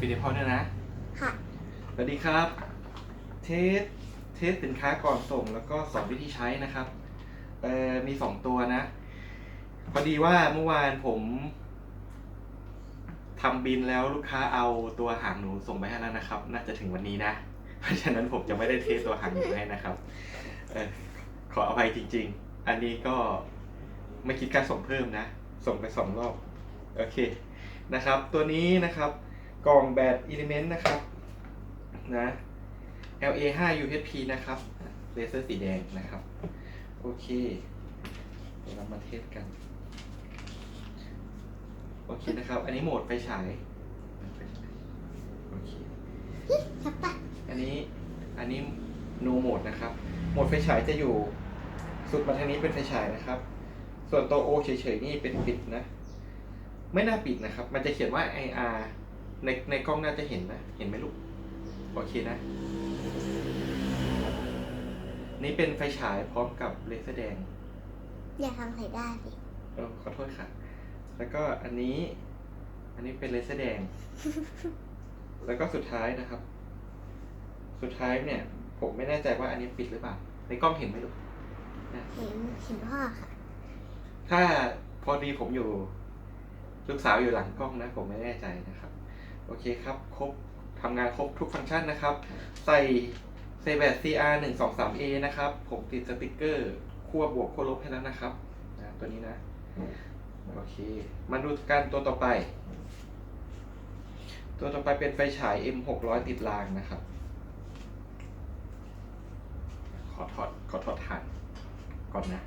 ปิดในพอด้วยนะ ค่ะ สวัสดีครับ เทส เทสสินค้าก่อนส่งแล้วก็สอนวิธีใช้นะครับเอ่อมีสองตัวนะ พอดีว่าเมื่อวานผมทำบินแล้วลูกค้าเอาตัวหางหนูส่งไปให้แล้วนะครับ น่าจะถึงวันนี้นะ เพราะฉะนั้นผมจะไม่ได้เทสตัวหางหนูให้นะครับเออขออภัยจริง ๆ อันนี้ก็ไม่คิดการส่งเพิ่มนะ ส่งไปสองรอบ โอเคนะครับ ตัวนี้นะครับ กล่องแบตอิเลเมนต์นะครับนะ LA 5 UHP นะครับเลเซอร์สีแดงนะครับ โอเคเดี๋ยวเรามาเทสกัน โอเคนะครับ อันนี้โหมดไฟฉายโอเคชับปะอันนี้อันนี้ no mode นะครับ โหมดไฟฉายจะอยู่สุดมาทางนี้เป็นไฟฉายนะครับ ส่วนตัว O เฉยๆนี่เป็นปิดนะ ไม่น่าปิดนะครับ มันจะเขียนว่า IR ในในกล้องน่าจะเห็นนะ เห็นไหมลูก โอเคนะ นี่เป็นไฟฉายพร้อมกับเลเซอร์แดง อย่าทำใส่ได้สิเออขอโทษค่ะ แล้วก็อันนี้ อันนี้เป็นเลเซอร์แดง แล้วก็สุดท้ายนะครับ สุดท้ายเนี่ย ผมไม่แน่ใจว่าอันนี้ปิดหรือเปล่า ในกล้องเห็นไหมลูกนะเห็นเห็นพ่อค่ะ ถ้าพอดีผมอยู่ ลูกสาวอยู่หลังกล้องนะ ผมไม่แน่ใจนะครับ โอเคครับ ครบทำงานครบทุกฟังก์ชันนะครับ ใส่เซเบต CR 1 2 3 A นะครับ ผมติดสติกเกอร์ขั้วบวกขั้วลบให้แล้วนะครับนะตัวนี้นะ โอเค มาดูกันตัวต่อไป ตัวต่อไปเป็นไฟฉาย M 6 0 0ติดรางนะครับ ขอถอดขอถอดถ่านก่อนนะ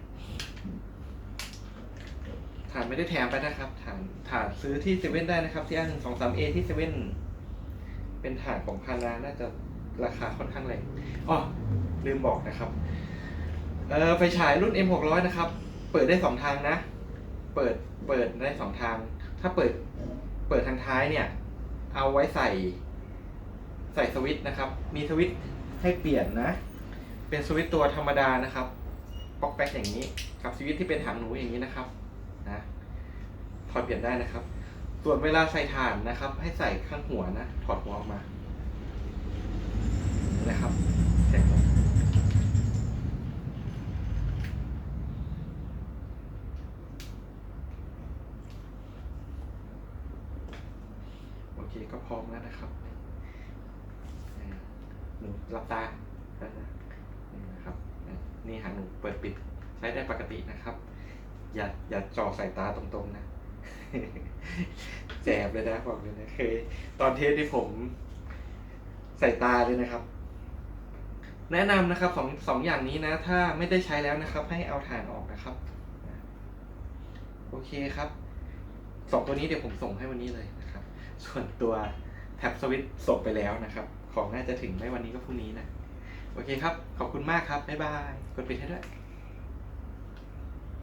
ฐานไม่ได้แถมไปนะครับฐานฐานซื้อที่เซเว่นได้นะครับที่อันหนึ่งสองสามเอที่เซเว่นเป็นฐานของพานาน่าจะราคาค่อนข้างแรงอ๋อลืมบอกนะครับเออไฟฉายรุ่น M 6 0 0นะครับ เปิดได้สองทางนะ เปิดเปิดได้สองทาง ถ้าเปิดเปิดทางท้ายเนี่ย เอาไว้ใส่ ใส่สวิตช์นะครับ มีสวิตช์ให้เปลี่ยนนะ เป็นสวิตช์ตัวธรรมดานะครับป๊อกแป๊กอย่างนี้ กับสวิตช์ที่เป็นหางหนูอย่างนี้นะครับ ถอดเปลี่ยนได้นะครับ ส่วนเวลาใส่ถ่านนะครับ ให้ใส่ข้างหัวนะ ถอดหัวออกมานะครับใส่หัวโอเคก็พร้อมแล้วนะครับหนูหลับตาแล้วนะนะครับนี่หางหนูเปิดปิดใช้ได้ปกตินะครับ อย่าอย่าจ่อสายตาตรงๆนะ แจบเลยนะบอกเลยนะเคยตอนเทสที่ผมใส่ตาเลยนะครับ แนะนำนะครับสองสองอย่างนี้นะ ถ้าไม่ได้ใช้แล้วนะครับ ให้เอาถ่านออกนะครับ โอเคครับสองตัวนี้เดี๋ยวผมส่งให้วันนี้เลยนะครับ ส่วนตัวแท็บสวิตส่งไปแล้วนะครับ ของน่าจะถึงไม่วันนี้ก็พรุ่งนี้นะ โอเคครับ ขอบคุณมากครับ บ๊ายบาย กดปิดให้ด้วย